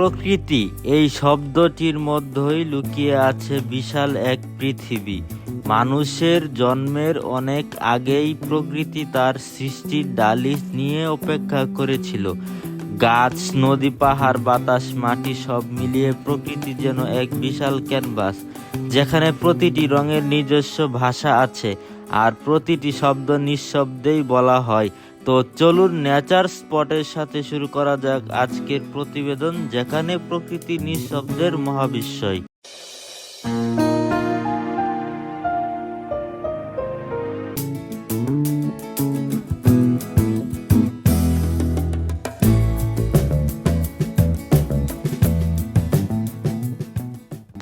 প্রকৃতি, এই শব্দটির মধ্যেই লুকিয়ে আছে বিশাল এক পৃথিবী। মানুষের জন্মের অনেক আগেই প্রকৃতি তার সৃষ্টির ডালি নিয়ে অপেক্ষা করেছিল। গাছ, নদী, পাহাড়, বাতাস, মাটি সব মিলিয়ে প্রকৃতি যেন এক বিশাল ক্যানভাস, যেখানে প্রতিটি রঙের নিজস্ব ভাষা আছে, আর প্রতিটি শব্দ নিঃশব্দেই বলা হয় তো চলুন নেচার স্পটের সাথে শুরু করা যাক আজকের প্রতিবেদন, যেখানে প্রকৃতি নিঃশব্দের মহাবিশ্বয়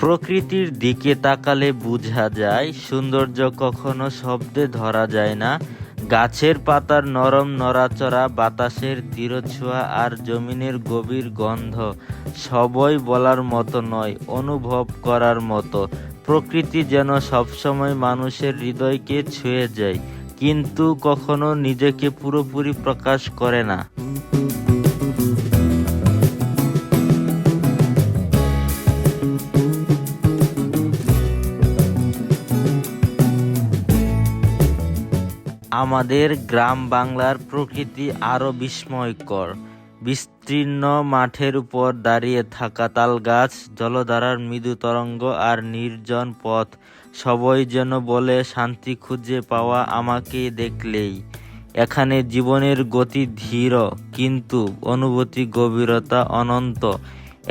প্রকৃতির দিকে তাকালে বোঝা যায়, সৌন্দর্য কখনো শব্দে ধরা যায় না। গাছের পাতার নরম নড়াচড়া, বাতাসের দৃঢ়ছোঁয়া আর জমিনের গভীর গন্ধ সবই বলার মতো নয়, অনুভব করার মতো। প্রকৃতি যেন সবসময় মানুষের হৃদয়কে ছুঁয়ে যায়, কিন্তু কখনো নিজেকে পুরোপুরি প্রকাশ করে না। আমাদের গ্রাম বাংলার প্রকৃতি আরও বিস্ময়কর। বিস্তীর্ণ মাঠের উপর দাঁড়িয়ে থাকা তাল গাছ জলধারার মৃদু তরঙ্গ আর নির্জন পথ, সবই যেন বলে শান্তি খুঁজে পাওয়া আমাকে দেখলেই। এখানে জীবনের গতি ধীর, কিন্তু অনুভূতি গভীরতা অনন্ত।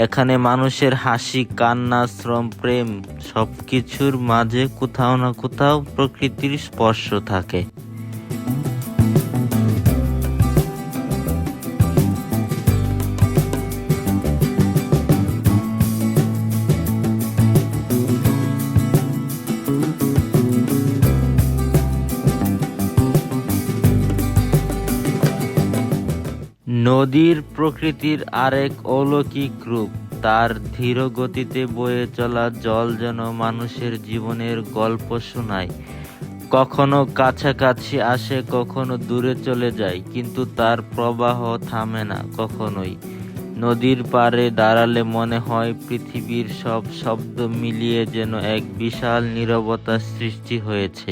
এখানে মানুষের হাসি, কান্না, শ্রম, প্রেম, সবকিছুর মাঝে কোথাও না কোথাও প্রকৃতির স্পর্শ থাকে। নদীর প্রকৃতির আরেক অলৌকিক রূপ। তার ধীর গতিতে বয়ে চলা জল যেন মানুষের জীবনের গল্প শোনায়। কখনো কাছাকাছি আসে, কখনো দূরে চলে যায়, কিন্তু তার প্রবাহ থামে না কখনোই। নদীর পাড়ে দাঁড়ালে মনে হয় পৃথিবীর সব শব্দ মিলিয়ে যেন এক বিশাল নীরবতা সৃষ্টি হয়েছে,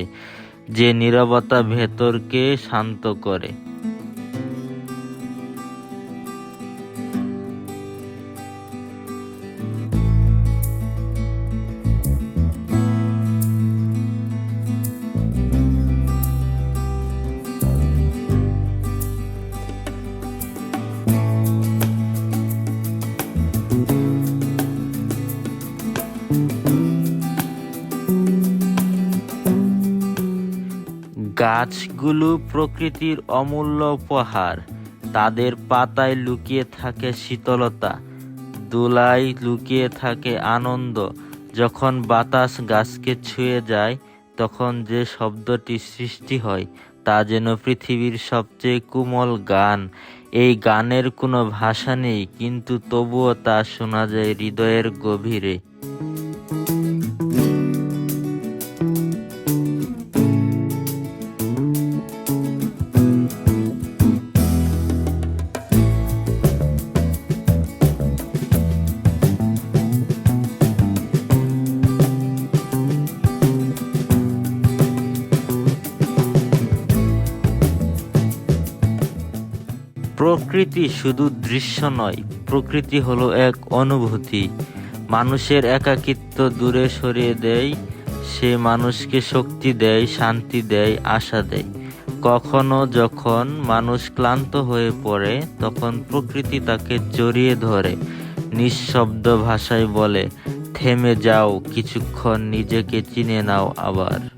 যে নীরবতা ভেতরকে শান্ত করে। গাছগুলো প্রকৃতির অমূল্য উপহার। তাদের পাতায় লুকিয়ে থাকে শীতলতা, দোলায় লুকিয়ে থাকে আনন্দ। যখন বাতাস গাছকে ছুঁয়ে যায়, তখন যে শব্দটি সৃষ্টি হয়, তা যেন পৃথিবীর সবচেয়ে কোমল গান। এই গানের কোনো ভাষা নেই, কিন্তু তবুও তা শোনা যায় হৃদয়ের গভীরে। প্রকৃতি শুধু দৃশ্য নয়, প্রকৃতি হলো এক অনুভূতি। মানুষের একাকিত্ব দূরে সরিয়ে দেয়, সে মানুষকে শক্তি দেয়, শান্তি দেয়, আশা দেয়। কখনো যখন মানুষ ক্লান্ত হয়ে পড়ে, তখন প্রকৃতি তাকে জড়িয়ে ধরে, নিঃশব্দ ভাষায় বলে, থেমে যাও, কিছুক্ষণ নিজেকে চিনে নাও আবার।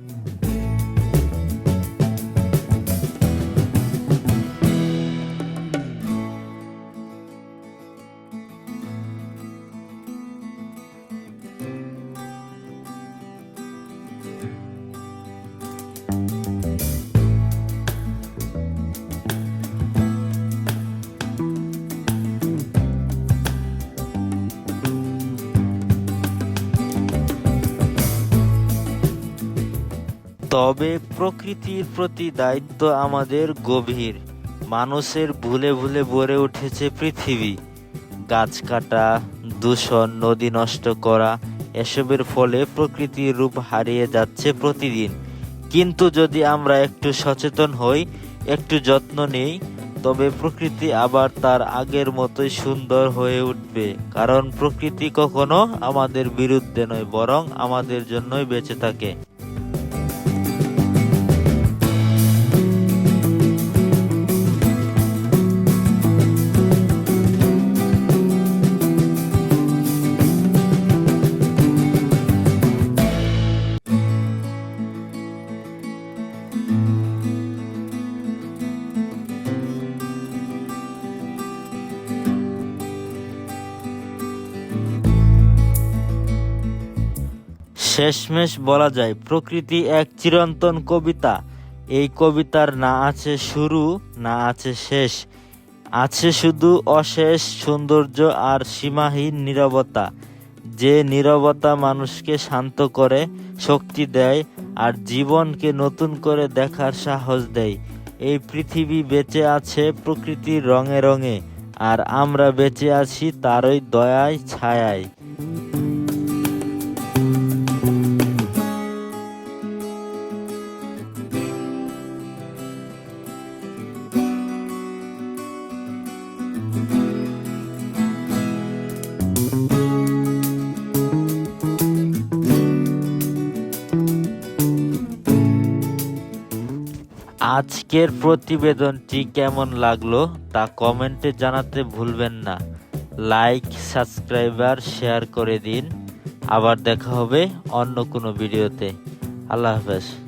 তবে প্রকৃতির প্রতি দায়িত্ব আমাদের গভীর। মানুষের ভুলে ভুলে ভরে উঠেছে পৃথিবী। গাছ কাটা, দূষণ, নদী নষ্ট করা, এসবের ফলে প্রকৃতির রূপ হারিয়ে যাচ্ছে প্রতিদিন। কিন্তু যদি আমরা একটু সচেতন হই, একটু যত্ন নেই, তবে প্রকৃতি আবার তার আগের মতোই সুন্দর হয়ে উঠবে। কারণ প্রকৃতি কখনো আমাদের বিরুদ্ধে নয়, বরং আমাদের জন্যই বেঁচে থাকে। শেষমেশ বলা যায়, প্রকৃতি এক চিরন্তন কবিতা। এই কবিতার না আছে শুরু, না আছে শেষ। আছে শুধু অশেষ সৌন্দর্য আর সীমাহীন নীরবতা। যে নীরবতা মানুষকে শান্ত করে, শক্তি দেয় আর জীবনকে নতুন করে দেখার সাহস দেয়। এই পৃথিবী বেঁচে আছে প্রকৃতির রঙে রঙে, আর আমরা বেঁচে আছি তারই দয়ায়, ছায়ায়। আজকের প্রতিবেদনটি কেমন লাগল তা কমেন্টে জানাতে ভুলবেন না। লাইক, সাবস্ক্রাইবার, শেয়ার করে দিন। আবার দেখা হবে অন্য কোনো ভিডিওতে। আল্লাহ হাফেজ।